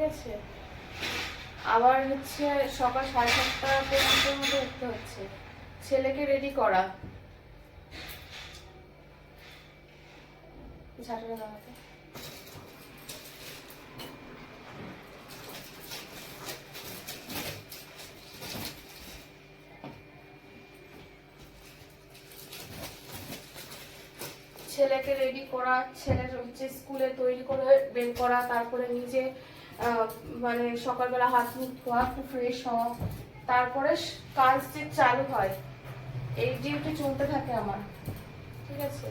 গেছে। আবার হচ্ছে সকাল সাড়ে সাতটা উঠতে হচ্ছে। ছেলেকে রেডি করা। ছেলেকে রেডি করা, ছেলের হচ্ছে স্কুলে তৈরি করে বের করা, তারপরে নিজে মানে সকালবেলা হাত মুখ ধোয়া একটু ফ্রেশ হওয়া। তারপরে কাজ যে চালু হয়, এই ডিউটি চলতে থাকে আমার। ঠিক আছে?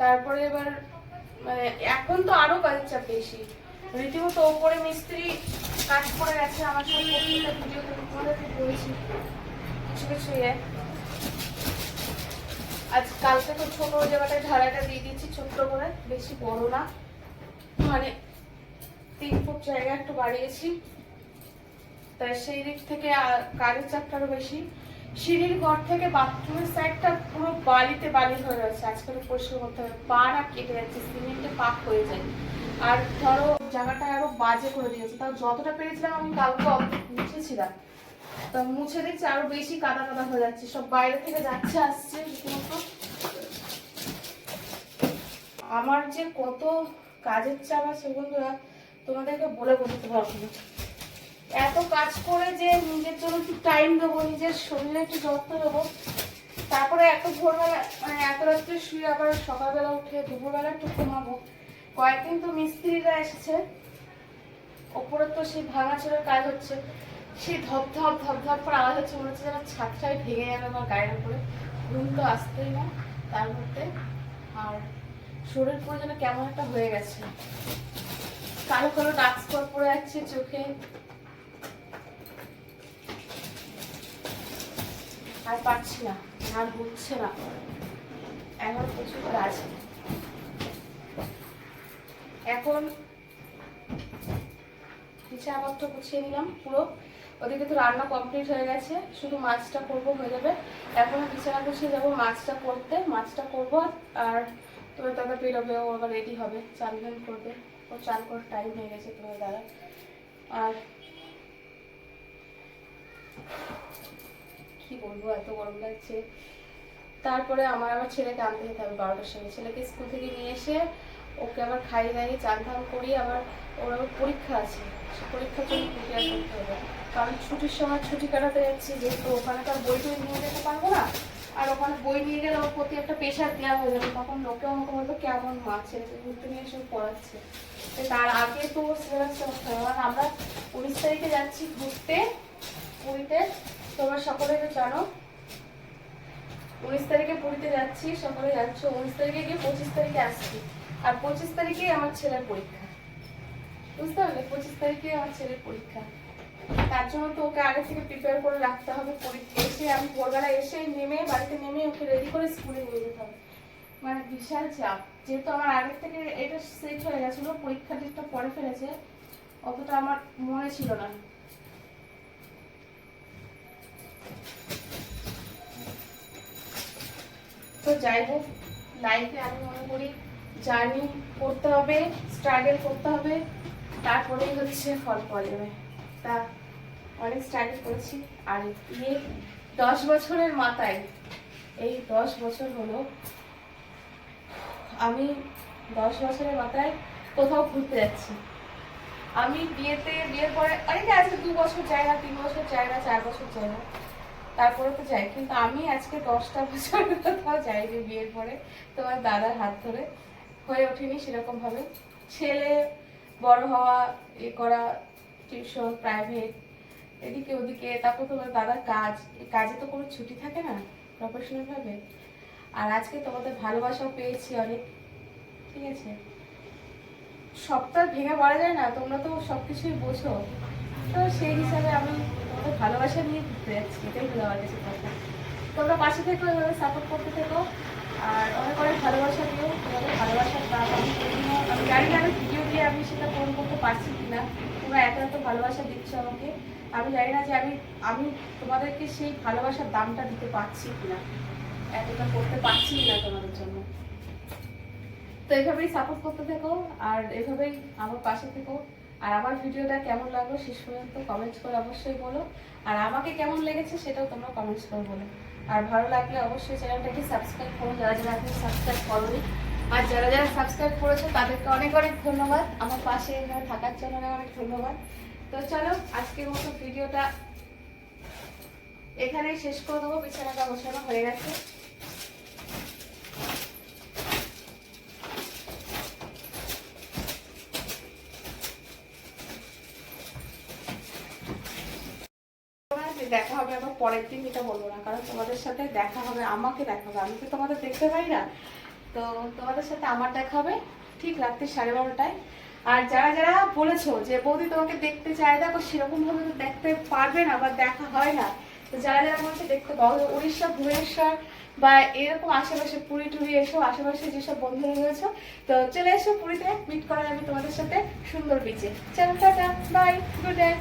তারপরে এবার মানে এখন তো আরও কাজের চাপ বেশি। রীতিমতো ওপরে মিস্ত্রি কাজ করে গেছে, আমার সাথে ভিডিওতে বলেছি। কিছু কিছু ইয়ে। আজ কালকে তো ছোট জায়গাটায় ঢালাইটা দিয়ে দিচ্ছি ছোট্ট করে, বেশি বড় না। মানে তিন ফুট জায়গা একটু বাড়িয়েছি। তাই সেই দিক থেকে কাজের চাপটা আরও বেশি। সিঁড়ির ঘর থেকে বাথরুমের সাইডটা পুরো বালিতে বালি হয়ে রয়েছে। আজকাল পরিষ্কার করতে হবে। পা না কেটে যাচ্ছে, সিমেন্টে পাক হয়ে যায়। আর ধরো জায়গাটা আরও বাজে করে দিয়েছে। তাও যতটা পেরেছিলাম আমি কালকে মুছেছিলাম। তা মুছে দেখছি আরও বেশি কাদা কাদা হয়ে যাচ্ছে। সব বাইরে থেকে যাচ্ছে, আসছে রীতিমতো। আমার যে কত কাজের চাপ আছে বন্ধুরা তোমাদেরকে বলে বোঝাতে পারব না। এত কাজ করে যে নিজের জন্য একটু টাইম দেবো, নিজের শরীরে একটু যত্ন দেবো তারপরে এত ভোরবেলা মানে এত রাত্রে শুয়ে আবার সকালবেলা উঠে দুপুরবেলা একটু ঘুমাবো। কয়েকদিন তো মিস্ত্রিরা এসেছে। ওপরে তো সেই ভাঙাচোরের কাজ হচ্ছে। সেই ধপ ধপ ধপ ধপ করে আওয়াজ হচ্ছে, মনে হচ্ছে যেন ছাদটাই ভেঙে যাবে আমার গায়ের উপরে। ঘুম তো আসতেই না, তার মধ্যে। আর শরীর পুরো যেন কেমন একটা হয়ে গেছে। কালো কালো ডাক স্পট পড়ে যাচ্ছে চোখে। আর পারছি না, আর হচ্ছে না। এখন প্রচুর কাজ। এখন বিছানাপত্র গুছিয়ে নিলাম পুরো। ওদিকে তো রান্না কমপ্লিট হয়ে গেছে, শুধু মাছটা করব হয়ে যাবে। এখন বিছানা গুছিয়ে যাব মাছটা করতে, মাছটা করব আর তোমার দাদা বেরোবে ও আবার রেডি হবে চান করবে। ও চান করার টাইম হয়ে গেছে তোমার দাদা আর কি বলব, এত গরম লাগছে। তারপরে আমার আবার ছেলেকে আনতে যেতে হবে বারোটার সঙ্গে ছেলেকে স্কুল থেকে নিয়ে এসে ওকে আবার খাইয়ে দাইয়ে চান ধান করিয়ে আবার ওর আবার পরীক্ষা আছে। পরীক্ষার জন্য প্রিপেয়ার করতে হবে। কারণ ছুটির সময় ছুটি কাটাতে যাচ্ছি, যেহেতু ওখানে তো আর বই টই নিয়ে যেতে পারব না। আর ওখানে বই নিয়ে গেলে ওর প্রতি একটা প্রেশার দেওয়া হয়ে যাবে তখন লোকে আমাকে বলবে কেমন মা ছেলেকে ঘুরতে নিয়ে এসে পড়াচ্ছে। তার আগে তো সিলেবাসটা করতে হবে কারণ আমরা উনিশ তারিখে যাচ্ছি ঘুরতে, পুরীতে। তোমরা সকলে তো জানো, উনিশ তারিখে পুরীতে যাচ্ছি, সকলে যাচ্ছ উনিশ তারিখে গিয়ে পঁচিশ তারিখে আসছি। আর পঁচিশ তারিখে আমার ছেলের পরীক্ষা। বুঝতে পারলে? পঁচিশ তারিখে আমার ছেলের পরীক্ষা। তার জন্য তো ওকে আগে থেকে প্রিপেয়ার করে রাখতে হবে এসে আমি ভোরবেলা এসে নেমে বাড়িতে নেমে ওকে রেডি করে স্কুলে নিয়ে যেতে হবে। মানে বিশাল চাপ। যেহেতু আমার আগের থেকে এটা সেট হয়ে গেছিল পরীক্ষা ডেটটা পরে ফেলেছে, অতটা আমার মনে ছিল না। তো যাই হোক লাইফে আমি মনে করি জার্নি করতে হবে স্ট্রাগল করতে হবে, তারপরেই হচ্ছে ফল পাওয়া যাবে। তা অনেক স্ট্রাগল করেছি। আর ইয়ে দশ বছরের মাথায়, এই দশ বছর হলো, আমি দশ বছরের মাথায় কোথাও ঘুরতে যাচ্ছি। আমি বিয়েতে, বিয়ের পরে অনেকে আছে, দু বছর যায় না, তিন বছর যায় না, চার বছর যায় না তারপরে তো যাই কিন্তু আমি আজকে দশটা বছর কোথাও যাইনি বিয়ের পরে, তোমার দাদার হাত ধরে। হয়ে ওঠেনি সেরকম ভাবে ছেলে বড় হওয়া, এ করা টিউশন প্রাইভেট এদিকে ওদিকে, তারপর তোমার দাদার কাজ। কাজে তো কোনো ছুটি থাকে না প্রফেশনালভাবে আর আজকে তোমাদের ভালোবাসাও পেয়েছি অনেক, ঠিক আছে? সপ্তাহ ভেঙে পড়া যায় না, তোমরা তো সব কিছুই বোঝো। তো সেই হিসাবে আমি তোমাদের ভালোবাসা নিয়ে ঘুরতে যাচ্ছি, এটাই হলো আমার কাছে কথা। তোমরা পাশে থেকো, এভাবে সাপোর্ট করতে থেকো। আর অনেক অনেক ভালোবাসা দিও তোমাদের ভালোবাসার দাম আমি আমি জানি না আমি ভিডিও দিয়ে আমি সেটা পূরণ করতে পারছি কিনা। তোমরা এত এত ভালোবাসা দিচ্ছ আমাকে, আমি জানি না যে আমি আমি তোমাদেরকে সেই ভালোবাসার দামটা দিতে পারছি কিনা, এতটা করতে পারছি না তোমাদের জন্য। তো এভাবেই সাপোর্ট করতে থেকো, আর এভাবেই আমার পাশে থেকো। আর আমার ভিডিওটা কেমন লাগল শেষ পর্যন্ত কমেন্টস করে অবশ্যই বলো। আর আমাকে কেমন লেগেছে সেটাও তোমরা কমেন্টস করে বলো। আর ভালো লাগলে অবশ্যই চ্যানেলটাকে সাবস্ক্রাইব করো, যারা যারা সাবস্ক্রাইব করোনি। আর যারা যারা সাবস্ক্রাইব করেছ, তাদেরকে অনেক অনেক ধন্যবাদ। আমার পাশে থাকার জন্য অনেক অনেক ধন্যবাদ। তো চলো, আজকের মতো ভিডিওটা এখানেই শেষ করে দেবো। বিছানাটা গোছানো হয়ে গেছে। দেখা হবে, আবার পরের দিন এটা বলব না, কারণ তোমাদের সাথে দেখা হবে, আমাকে দেখা হবে। আমি তো তোমাদের দেখতে পাই না। তো তোমাদের সাথে আমার দেখা হবে ঠিক রাত্রি সাড়ে বারোটায়। আর যারা যারা বলেছ যে, বৌদি, তোমাকে দেখতে চায় দেখো সেরকম ভাবে তো দেখতে পারবে না বা দেখা হয় না। তো যারা যারা বলছে, দেখতে পাবো উড়িষ্যা, ভুবনেশ্বর বা এরকম আশেপাশে পুরী টুরি এসব আশেপাশে যেসব বন্ধুরা রয়েছে, তো চলে এসো পুরীতে মিট করা যাবে তোমাদের সাথে সুন্দর বিচে চলো, টাটা বাই গুড নাইট